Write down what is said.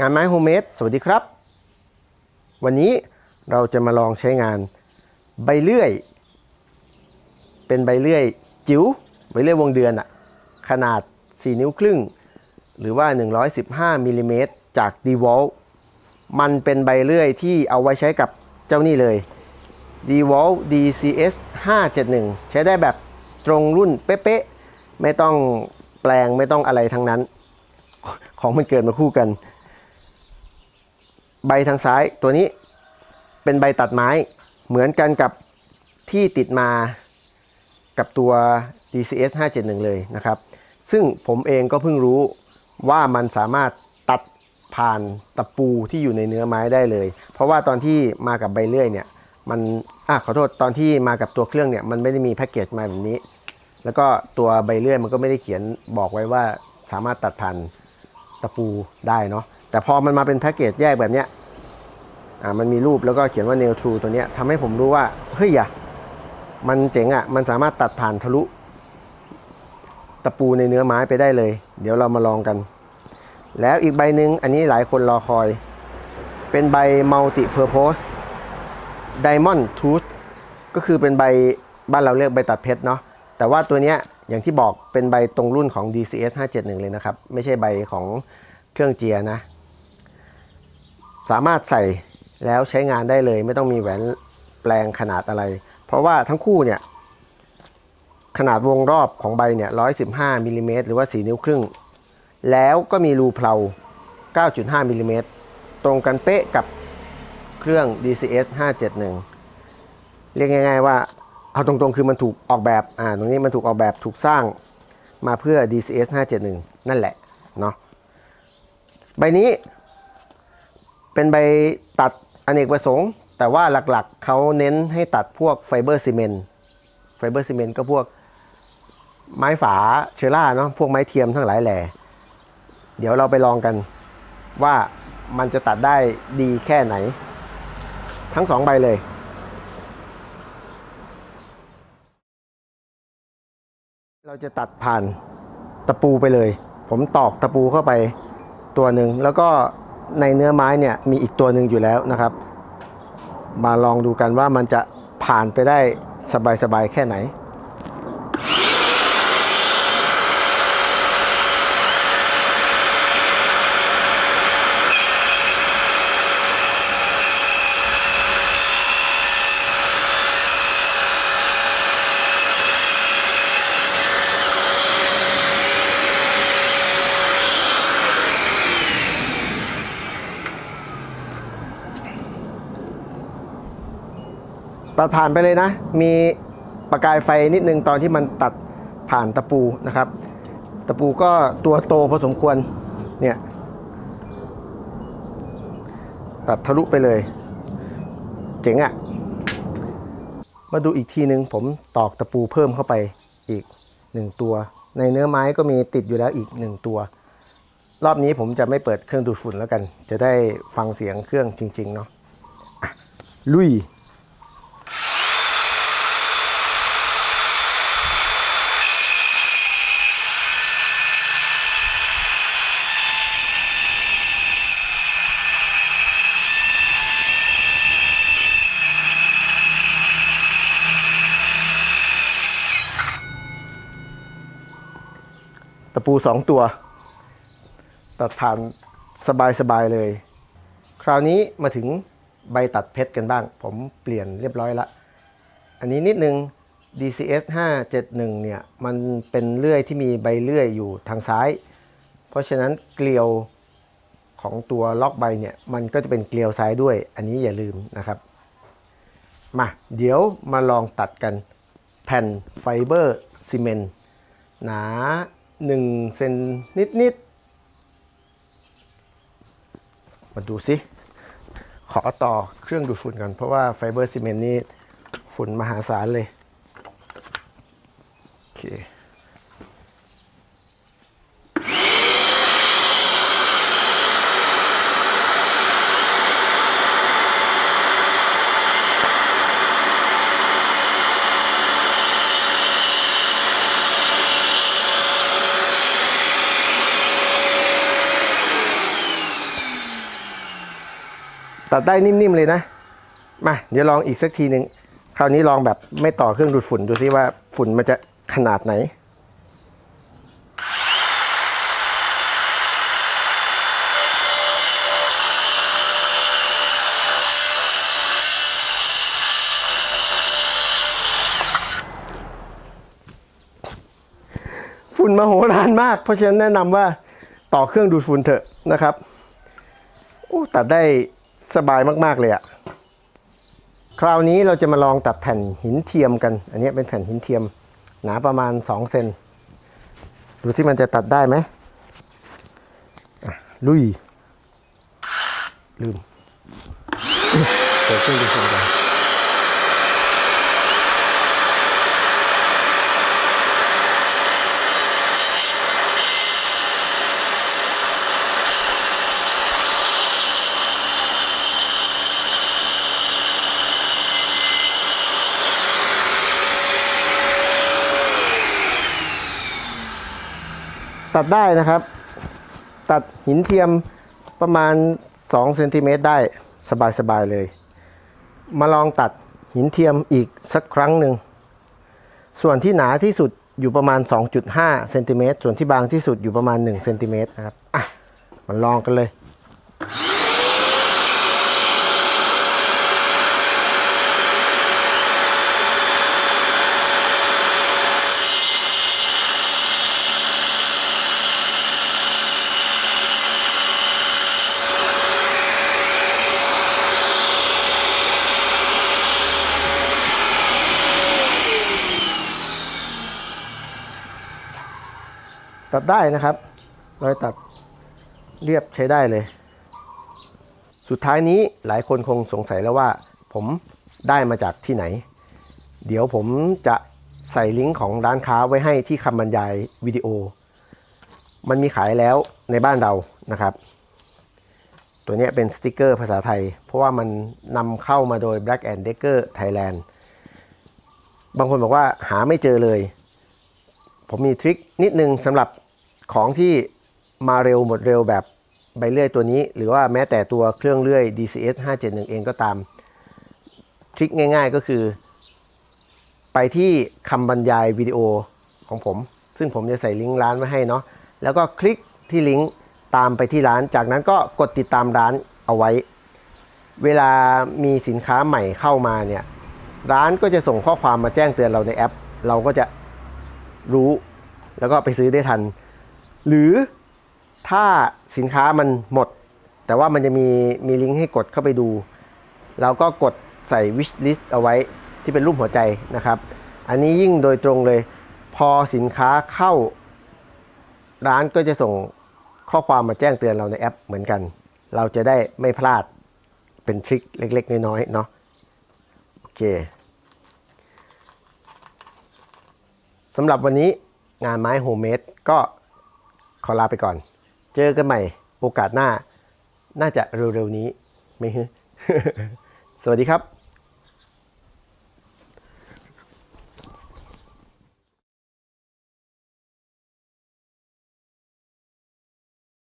งานไม้โฮมเมดสวัสดีครับ วันนี้เราจะมาลองใช้งานใบเลื่อย เป็นใบเลื่อยจิ๋วใบเลื่อยวงเดือนอะขนาด 4 นิ้วครึ่ง หรือว่า 115มิลลิเมตรจาก d e w a l มันเป็นใบเลื่อยที่เอาไว้ใช้กับเจ้านี่เลย d e w a l DCS 571 ใช้ได้แบบตรงรุ่นเป๊ะๆ ไม่ต้องแปลงไม่ต้องอะไรทั้งนั้น ของมันเกิดมาคู่กัน ใบทางซ้ายตัวนี้เป็นใบตัดไม้เหมือนกันกับที่ติดมากับตัว DCS 571 เลยนะครับ ซึ่งผมเองก็เพิ่งรู้ว่ามันสามารถตัดผ่านตะปูที่อยู่ในเนื้อไม้ได้เลย เพราะว่าตอนที่มากับใบเลื่อยเนี่ยมันอะขอโทษตอนที่มากับตัวเครื่องเนี่ยมันไม่ได้มีแพ็กเกจมาแบบนี้ แล้วก็ตัวใบเลื่อยมันก็ไม่ได้เขียนบอกไว้ว่าสามารถตัดผ่านตะปูได้เนาะ แต่พอมันมาเป็นแพ็กเกจแยกแบบเนี้ยอ่ามันมีรูปแล้วก็เขียนว่า nail true ตัวเนี้ยทำให้ผมรู้ว่า เฮ้ยอะมันเจ๋งอะ มันสามารถตัดผ่านทะลุ ตะปูในเนื้อไม้ไปได้เลย เดี๋ยวเรามาลองกัน แล้วอีกใบหนึ่งอันนี้หลายคนรอคอย เป็นใบ multi purpose diamond tooth ก็คือเป็นใบบ้านเราเรียกใบตัดเพชรเนาะแต่ว่าตัวเนี้ยอย่างที่บอกเป็นใบตรงรุ่นของ DCS 571 เลยนะครับ ไม่ใช่ใบของเครื่องเจียนะ สามารถใส่แล้วใช้งานได้เลย ไม่ต้องมีแหวนแปลงขนาดอะไร เพราะว่าทั้งคู่เนี่ย ขนาดวงรอบของใบเนี่ย115มิลลิเมตรหรือว่า4นิ้วครึ่ง แล้วก็มีรูเพลา9.5มิลลิเมตรตรงกันเป๊ะกับเครื่อง DCS 571 เรียกง่าย ๆ ว่าเอาตรงๆ คือมันถูกออกแบบอ่าตรงนี้มันถูกออกแบบถูกสร้างมาเพื่อ DCS 571 นั่นแหละเนาะใบนี้ เป็นใบตัดอเนกประสงค์ แต่ว่าหลักๆ เขาเน้นให้ตัดพวกไฟเบอร์ซีเมนต์ไฟเบอร์ซีเมนต์ก็พวกไม้ฝาเชอร่าเนาะพวกไม้เทียมทั้งหลายแหล่เดี๋ยวเราไปลองกันว่ามันจะตัดได้ดีแค่ไหน ทั้งสองใบเลยเราจะตัดผ่านตะปูไปเลย ผมตอกตะปูเข้าไปตัวหนึ่งแล้วก็ ในเนื้อไม้เนี่ยมีอีกตัวหนึ่งอยู่แล้วนะครับ มาลองดูกันว่ามันจะผ่านไปได้สบายๆแค่ไหน ตัดผ่านไปเลยนะ มีประกายไฟนิดนึงตอนที่มันตัดผ่านตะปูนะครับ ตะปูก็ตัวโตพอสมควรเนี่ยตัดทะลุไปเลย เจ๋งอะ่ะ มาดูอีกทีนึงผมตอกตะปูเพิ่มเข้าไปอีกหนึ่งตัว ในเนื้อไม้ก็มีติดอยู่แล้วอีกหนึ่งตัว รอบนี้ผมจะไม่เปิดเครื่องดูดฝุ่นแล้วกัน จะได้ฟังเสียงเครื่องจริง ๆ เนาะลุย ตะปูสองตัว ตัดผ่านสบายๆเลย คราวนี้มาถึงใบตัดเพชรกันบ้าง ผมเปลี่ยนเรียบร้อยละ อันนี้นิดนึง DCS 571 เนี่ย มันเป็นเลื่อยที่มีใบเลื่อยอยู่ทางซ้าย เพราะฉะนั้นเกลียวของตัวล็อกใบเนี่ย มันก็จะเป็นเกลียวซ้ายด้วย อันนี้อย่าลืมนะครับ มาเดี๋ยวมาลองตัดกันแผ่นไฟเบอร์ซีเมนต์หนา 1เซนนิดๆมาดูสิ ขอต่อเครื่องดูดฝุ่นกัน เพราะว่าไฟเบอร์ซีเมนต์นี่ฝุ่นมหาศาลเลย โอเค ตัดได้นิ่มๆเลยนะ มาเดี๋ยวลองอีกสักทีหนึ่งคราวนี้ลองแบบไม่ต่อเครื่องดูดฝุ่นดูซิว่าฝุ่นมันจะขนาดไหนฝุ่นมโหฬารมาก เพราะฉะนั้นแนะนำว่าต่อเครื่องดูดฝุ่นเถอะนะครับอู้ตัดได้ สบายมากๆเลยอะคราวนี้เราจะมาลองตัดแผ่นหินเทียมกัน อันนี้เป็นแผ่นหินเทียม หนาประมาณ2เซนดูที่มันจะตัดได้ไหมลุย ลืมเปิดเครื่องดูดฝุ่นกัน ตัดได้นะครับ ตัดหินเทียมประมาณ2เซนติเมตรได้สบายๆเลย มาลองตัดหินเทียมอีกสักครั้งหนึ่ง ส่วนที่หนาที่สุดอยู่ประมาณ 2.5เซนติเมตรส่วนที่บางที่สุดอยู่ประมาณ1เซนติเมตรนะครับอะมาลองกันเลย ตัดได้นะครับรอยตัดเรียบใช้ได้เลย สุดท้ายนี้หลายคนคงสงสัยแล้วว่า ผมได้มาจากที่ไหน เดี๋ยวผมจะใส่ลิงก์ของร้านค้าไว้ให้ที่คำบรรยายวิดีโอ มันมีขายแล้วในบ้านเรานะครับ ตัวนี้เป็นสติกเกอร์ภาษาไทย เพราะว่ามันนำเข้ามาโดย Black and Decker Thailand บางคนบอกว่าหาไม่เจอเลย ผมมีทริคนิดนึงสำหรับ ของที่มาเร็วหมดเร็วแบบใบเลื่อยตัวนี้ หรือว่าแม้แต่ตัวเครื่องเลื่อย DCS 571 เองก็ตาม ทริคง่าย ๆก็คือ ไปที่คำบรรยายวิดีโอของผม ซึ่งผมจะใส่ลิงก์ร้านไว้ให้เนาะแล้วก็คลิกที่ลิงก์ตามไปที่ร้าน จากนั้นก็กดติดตามร้านเอาไว้ เวลามีสินค้าใหม่เข้ามาเนี่ย ร้านก็จะส่งข้อความมาแจ้งเตือนเราในแอป เราก็จะรู้ แล้วก็ไปซื้อได้ทัน หรือถ้าสินค้ามันหมด แต่ว่ามันจะมีมีลิงก์ให้กดเข้าไปดูเราก็กดใส่ wish list เอาไว้ที่เป็นรูปหัวใจนะครับ อันนี้ยิ่งโดยตรงเลย พอสินค้าเข้า ร้านก็จะส่งข้อความมาแจ้งเตือนเราในแอปเหมือนกัน เราจะได้ไม่พลาดเป็นทริคเล็ก ๆ น้อยๆเนาะโอเคสำหรับวันนี้งานไม้โฮมเมดก็ ขอลาไปก่อน เจอกันใหม่โอกาสหน้า น่าจะเร็วๆนี้ไม่ฮึสวัสดีครับ